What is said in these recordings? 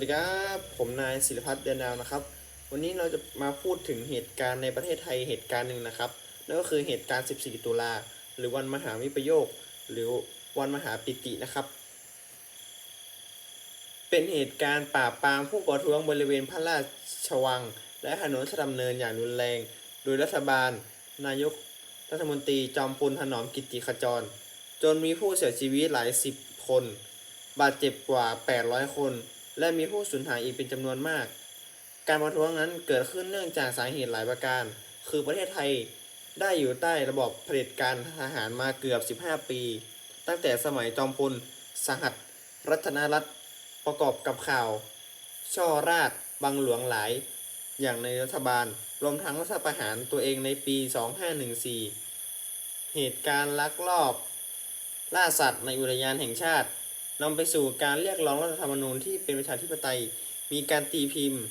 สดีครับ ผมนายศิลพัฒน์เดือนดาวนะครับ วันนี้เราจะมาพูดถึงเหตุการณ์ในประเทศไทยเหตุการณ์หนึ่งนะครับนั่นก็คือเหตุการณ์ 14 ตุลา หรือวันมหาวิปโยค หรือวันมหาปิตินะครับ เป็นเหตุการณ์ปราบปรามผู้ประท้วงบริเวณพระราชวัง และถนนราชดำเนินอย่างรุนแรง โดยรัฐบาล นายกรัฐมนตรีจอมพลถนอมกิติขจร จนมีผู้เสียชีวิตหลายสิบคน บาดเจ็บกว่า 800 คน และมีผู้สูญหายอีกเป็นจำนวนมาก การประท้วงนั้นเกิดขึ้นเนื่องจากสาเหตุหลายประการ คือประเทศไทยได้อยู่ใต้ระบบเผด็จการทหารมาเกือบ 15 ปี ตั้งแต่สมัยจอมพล สหัส รัตนรัตน์ประกอบกับข่าว ช่อราชบังหลวงหลาย อย่างในรัฐบาล รวมทั้งรัฐประหารตัวเองในปี 2514 เหตุการณ์ลักลอบ ล่าสัตว์ในอุทยานแห่งชาติ นำไปสู่การเรียกร้องรัฐธรรมนูญที่เป็นประชาธิปไตย มีการตีพิมพ์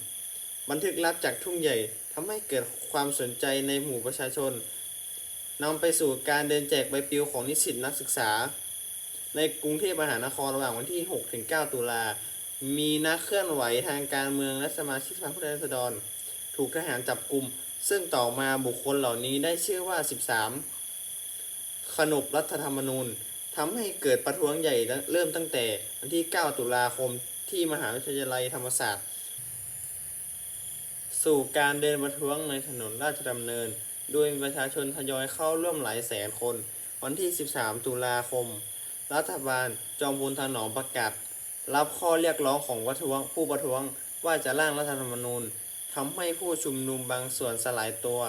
บันทึกลับจากทุ่งใหญ่ทำให้เกิดความสนใจในหมู่ประชาชนนำไปสู่การเดินแจกใบปลิวของนิสิตนักศึกษา ในกรุงเทพมหานครระหว่างวันที่ 6-9 ตุลา มีนักเคลื่อนไหวทางการเมืองและสมาชิกสภาผู้แทนราษฎร ถูกทหารจับกลุ่ม ซึ่งต่อมาบุคคลเหล่านี้ได้ชื่อว่า 13 ขนบรัฐธรรมนูญ ทำให้เกิดประท้วงใหญ่เริ่มตั้งแต่วันที่ 9 ตุลาคมที่มหาวิทยาลัยธรรมศาสตร์ สู่การเดินประท้วงในถนนราชดำเนิน โดยประชาชนทยอยเข้าร่วมหลายแสนคน วันที่ 13 ตุลาคม รัฐบาลจอมพลถนอมประกาศรับข้อเรียกร้องของประท้วงผู้ประท้วงว่าจะร่างรัฐธรรมนูญทำให้ผู้ชุมนุมบางส่วนสลายตัว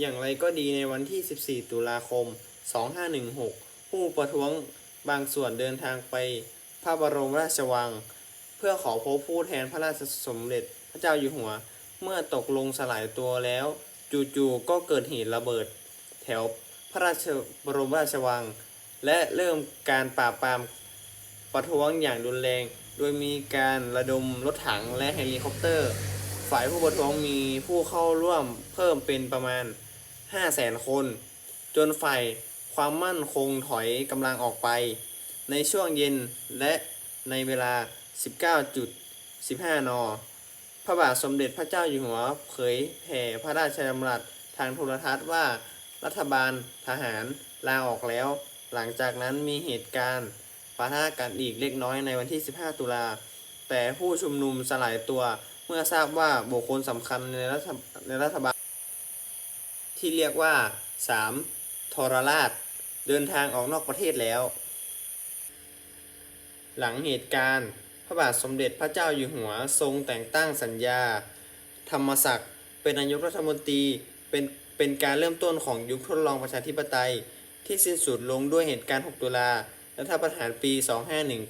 อย่างไรก็ดีในวันที่ 14 ตุลาคม 2516 ผู้ประท้วงบางส่วนเดินทางไปพระบรมราชวัง เพื่อขอพบผู้แทนพระราชสมเด็จพระเจ้าอยู่หัว เมื่อตกลงสลายตัวแล้ว จู่ๆก็เกิดเหตุระเบิด แถวพระราชบรมราชวัง และเริ่มการปราบปรามประท้วงอย่างรุนแรง โดยมีการระดมรถถังและเฮลิคอปเตอร์ ฝ่ายผู้ประท้วงมีผู้เข้าร่วมเพิ่มเป็นประมาณ 5 0 0แสนคน จนฝ่ายความมั่นคงถอยกำลังออกไป ในช่วงเย็นและในเวลา 19.15 น พระบาทสมเด็จพระเจ้าอยู่หัวเผยแผ่พระราชดำรัสทางโทรทัศน์ว่า รัฐบาลทหารลาออกแล้ว หลังจากนั้นมีเหตุการณ์ปะทะกันอีกเล็กน้อยในวันที่ 15 ตุลา แต่ผู้ชุมนุมสลายตัวเมื่อทราบว่าบุคคลสำคัญในรัฐในรัฐบาล ที่เรียกว่า 3. ทรราช เดินทางออกนอกประเทศแล้ว หลังเหตุการณ์พระบาทสมเด็จพระเจ้าอยู่หัวทรงแต่งตั้งสัญญา ธรรมศักดิ์เป็นนายกรัฐมนตรีเป็นเป็นการเริ่มต้นของยุคทดลองประชาธิปไตย ที่สิ้นสุดลงด้วยเหตุการณ์ 6 ตุลารัฐประหารปี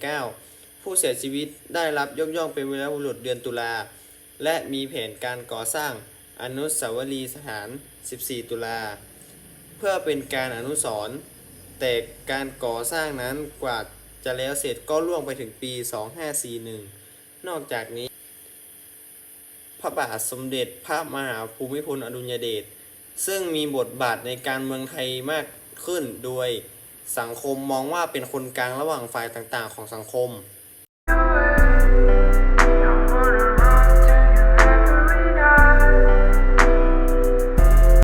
2519 ผู้เสียชีวิตได้รับยกย่องเป็นวีรบุรุษเดือนตุลา และมีแผนการก่อสร้าง อนุสาวรีย์สถาน 14 ตุลา เพื่อเป็นการอนุสรณ์แต่การก่อสร้างนั้นกว่าจะแล้วเสร็จก็ล่วงไปถึงปี 2541 นอกจากนี้ พระบาทสมเด็จพระมหาภูมิพลอดุลยเดชซึ่งมีบทบาทในการเมืองไทยมากขึ้นโดยสังคมมองว่าเป็นคนกลางระหว่างฝ่ายต่างๆ ของสังคม